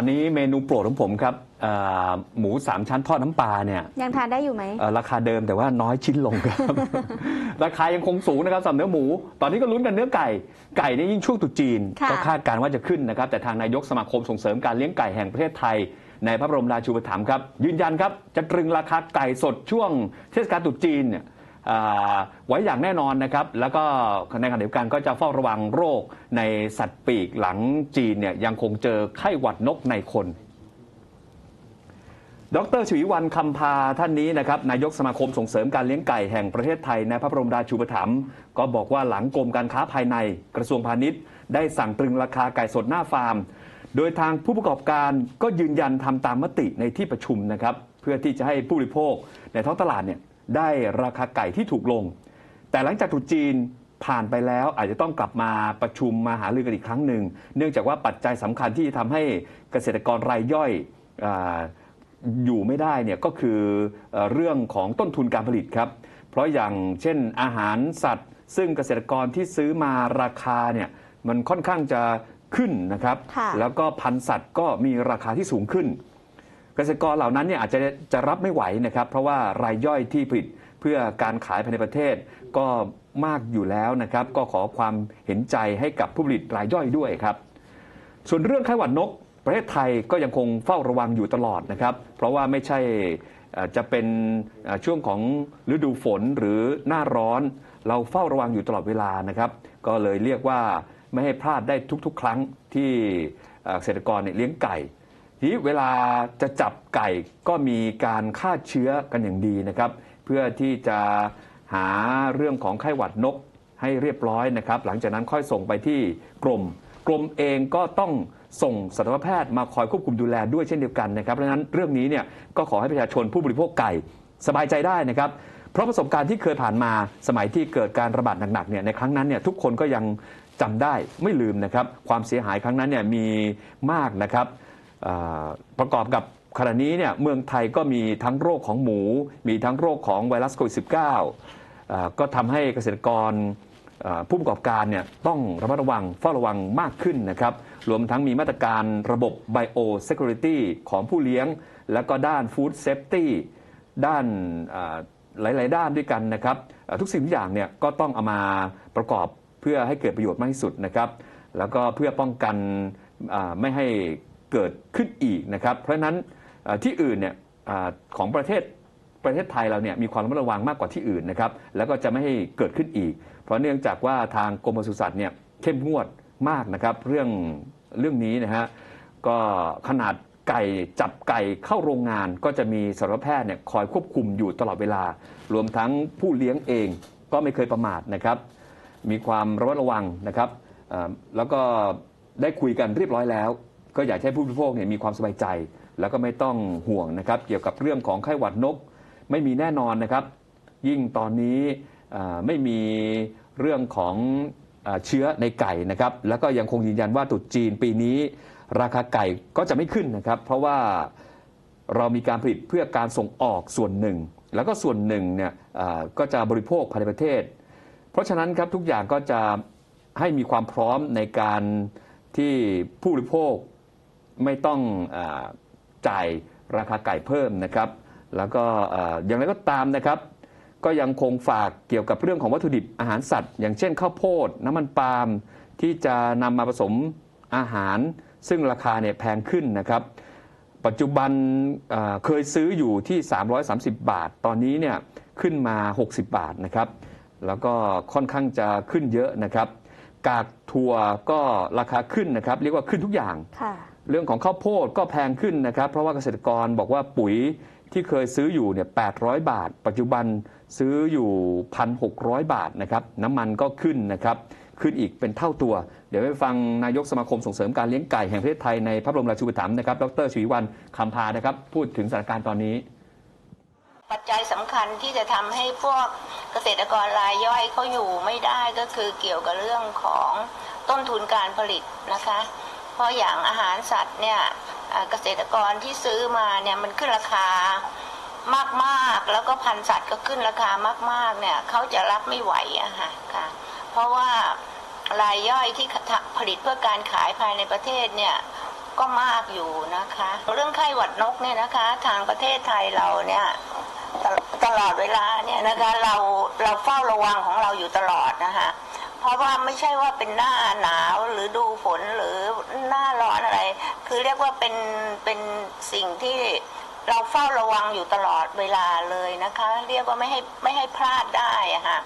ตอนนี้เมนูโปรดของผมครับเอ่อหมูสามชั้นทอดน้ำปลาเนี่ยยังทานได้อยู่ไหม เอ่อราคาเดิมแต่ว่าน้อยชิ้นลงครับ ราคายังคงสูงนะครับสำหรับเนื้อหมู ตอนนี้ก็ลุ้นกันเนื้อไก่ ไก่เนี่ยยิ่งช่วงตรุษจีน ค่ะ ก็คาดการณ์ว่าจะขึ้นนะครับ แต่ทางนายกสมาคมส่งเสริมการเลี้ยงไก่แห่งประเทศไทย ในพระบรมราชูปถัมภ์ครับ ยืนยันครับ จะตรึงราคาไก่สดช่วงเทศกาลตรุษจีนเนี่ยอ่า ไว้อย่างแน่นอนนะครับ แล้วก็ในขณะเดียวกันก็จะเฝ้าระวังโรคในสัตว์ปีกหลังจีนเนี่ยยังคงเจอไข้หวัดนกในคนดรชวีวันคำพาท่านนี้นะครับนายกสมาคมส่งเสริมการเลี้ยงไก่แห่งประเทศไทยในพระบรมราชูปถัมภ์ก็บอกว่าหลังกรมการค้าภายในกระทรวงพาณิชย์ ได้สั่งตรึงราคาไก่สดหน้าฟาร์ม โดยทางผู้ประกอบการก็ยืนยันทำตามมติในที่ประชุมนะครับ เพื่อที่จะให้ผู้บริโภคในท้องตลาดเนี่ย ได้ราคาไก่ที่ถูกลง แต่หลังจากตรุษจีนผ่านไปแล้วอาจจะต้องกลับมาประชุมมาหารือกันอีกครั้งหนึ่ง เนื่องจากว่าปัจจัยสำคัญที่ทำให้เกษตรกรรายย่อยอาอยู่ไม่ได้เนี่ยก็คือเอ่อเรื่องของต้นทุนการผลิตครับ เพราะอย่างเช่นอาหารสัตว์ ซึ่งเกษตรกรที่ซื้อมาราคาเนี่ยมันค่อนข้างจะขึ้นนะครับค่ะแล้วก็พันธุ์สัตว์ก็มีราคาที่สูงขึ้น เกษตรกรเหล่านั้นเนี่ยอาจจะจะรับไม่ไหวนะครับ เพราะว่ารายย่อยที่ผลิตเพื่อการขายภายในประเทศ ก็มากอยู่แล้วนะครับ ก็ขอความเห็นใจให้กับผู้ผลิตรายย่อยด้วยครับ ส่วนเรื่องไข้หวัดนก ประเทศไทยก็ยังคงเฝ้าระวังอยู่ตลอดนะครับ เพราะว่าไม่ใช่จะเป็นช่วงของฤดูฝนหรือหน้าร้อน เราเฝ้าระวังอยู่ตลอดเวลานะครับ ก็เลยเรียกว่าไม่ให้พลาดได้ทุกๆ ครั้งที่เกษตรกรเลี้ยงไก่ ทีนี้เวลาจะจับไก่ก็มีการฆ่าเชื้อกันอย่างดีนะครับ เพื่อที่จะหาเรื่องของไข้หวัดนกให้เรียบร้อยนะครับ หลังจากนั้นค่อยส่งไปที่กรมกรมเองก็ต้องส่งสัตวแพทย์มาคอยควบคุมดูแลด้วยเช่นเดียวกันนะครับเพราะฉะนั้นเรื่องนี้เนี่ยก็ขอให้ประชาชนผู้บริโภคไก่สบายใจได้นะครับเพราะประสบการณ์ที่เคยผ่านมาสมัยที่เกิดการระบาดหนักๆเนี่ยในครั้งนั้นเนี่ยทุกคนก็ยังจำได้ไม่ลืมนะครับความเสียหายครั้งนั้นเนี่ยมีมากนะครับ ประกอบกับขณะนี้เนี่ยเมืองไทยก็มีทั้งโรคของหมู มีทั้งโรคของไวรัสโควิด -19 อ่าก็ทำให้เกษตรกรผู้ประกอบการเนี่ยต้องระมัดระวังเฝ้าระวังมากขึ้นนะครับ รวมทั้งมีมาตรการระบบ Bio Security ของผู้เลี้ยง แล้วก็ด้าน Food Safety ด้านหลาย ๆ ด้านด้วยกันนะครับ ทุกสิ่งทุกอย่างเนี่ยก็ต้องเอามาประกอบเพื่อให้เกิดประโยชน์มากที่สุดนะครับ แล้วก็เพื่อป้องกันไม่ให้ เกิดขึ้นอีกนะครับ เพราะฉะนั้นที่อื่นเนี่ยอของประเทศประเทศไทยเราเนี่ยมีความระมัดระวังมากกว่าที่อื่นนะครับ แล้วก็จะไม่ให้เกิดขึ้นอีก เพราะเนื่องจากว่าทางกรมปศุสัตว์เนี่ยเข้มงวดมากนะครับ เรื่องเรื่องนี้นะฮะก็ขนาดไก่จับไก่เข้าโรงงานก็จะมีสัตวแพทย์เนี่ยคอยควบคุมอยู่ตลอดเวลา รวมทั้งผู้เลี้ยงเองก็ไม่เคยประมาทนะครับ มีความระมัดระวังนะครับแล้วก็ได้คุยกันเรียบร้อยแล้ว ก็อยากให้ผู้บริโภคเนี่ยมีความสบายใจ แล้วก็ไม่ต้องห่วงนะครับเกี่ยวกับเรื่องของไข้หวัดนก ไม่มีแน่นอนนะครับ ยิ่งตอนนี้ไม่มีเรื่องของเอ่อเชื้อในไก่นะครับ แล้วก็ยังคงยืนยันว่าตรุษจีนปีนี้ ราคาไก่ก็จะไม่ขึ้นนะครับ เพราะว่าเรามีการผลิตเพื่อการส่งออกส่วนหนึ่ง แล้วก็ส่วนหนึ่งเนี่ยก็จะบริโภคภายในประเทศ เพราะฉะนั้นครับทุกอย่างก็จะให้มีความพร้อมในการที่ผู้บริโภค ไม่ต้องอจ่ายราคาไก่เพิ่มนะครับ แล้วก็อย่างไรก็ตามนะครับ ก็ยังคงฝากเกี่ยวกับเรื่องของวัตถุดิบอาหารสัตว์ อย่างเช่นข้าวโพดน้ำมันปาล์มที่จะนำมาผสมอาหาร ซึ่งราคาเนี่ยแพงขึ้นนะครับ ปัจจุบันเเคยซื้ออยู่ที่ 330 บาท ตอนนี้เนี่ยขึ้นมา 60 บาทนะครับ แล้วก็ค่อนข้างจะขึ้นเยอะนะครับ กากถั่วก็ราคาขึ้นนะครับ เรียกว่าขึ้นทุกอย่าง ค่ะ เรื่องของข้าวโพดก็แพงขึ้นนะครับ เพราะว่าเกษตรกรบอกว่าปุ๋ยที่เคยซื้ออยู่เนี่ย800 บาท ปัจจุบันซื้ออยู่ 1,600 บาทนะครับ น้ำมันก็ขึ้นนะครับ ขึ้นอีกเป็นเท่าตัว เดี๋ยวไปฟังนายกสมาคมส่งเสริมการเลี้ยงไก่แห่งประเทศไทยในพระบรมราชูปถัมภ์นะครับ ดรชวีวันคำพานะครับ พูดถึงสถานการณ์ตอนนี้ ปัจจัยสำคัญที่จะทำให้พวกเกษตรกรรายย่อยเขาอยู่ไม่ได้ก็คือเกี่ยวกับเรื่องของต้นทุนการผลิตนะคะ เพราะอย่างอาหารสัตว์เนี่ยเกษตรกรที่ซื้อมาเนี่ยมันขึ้นราคามากๆ แล้วก็พันธุ์สัตว์ก็ขึ้นราคามากๆเนี่ยเขาจะรับไม่ไหวอะค่ะค่ะ เพราะว่ารายย่อยที่ผลิตเพื่อการขายภายในประเทศเนี่ยก็มากอยู่นะคะ เรื่องไข้หวัดนกเนี่ยนะคะ ทางประเทศไทยเราเนี่ย ตลอดเวลาเนี่ยนะคะเราเราเฝ้าระวังของเราอยู่ตลอดนะคะเพราะว่าไม่ใช่ว่าเป็นหน้าหนาวหรือดูฝนหรือหน้าร้อนอะไร คือเรียกว่าเป็นเป็นสิ่งที่เราเฝ้าระวังอยู่ตลอดเวลาเลยนะคะ เรียกว่าไม่ให้ไม่ให้พลาดได้อะค่ะ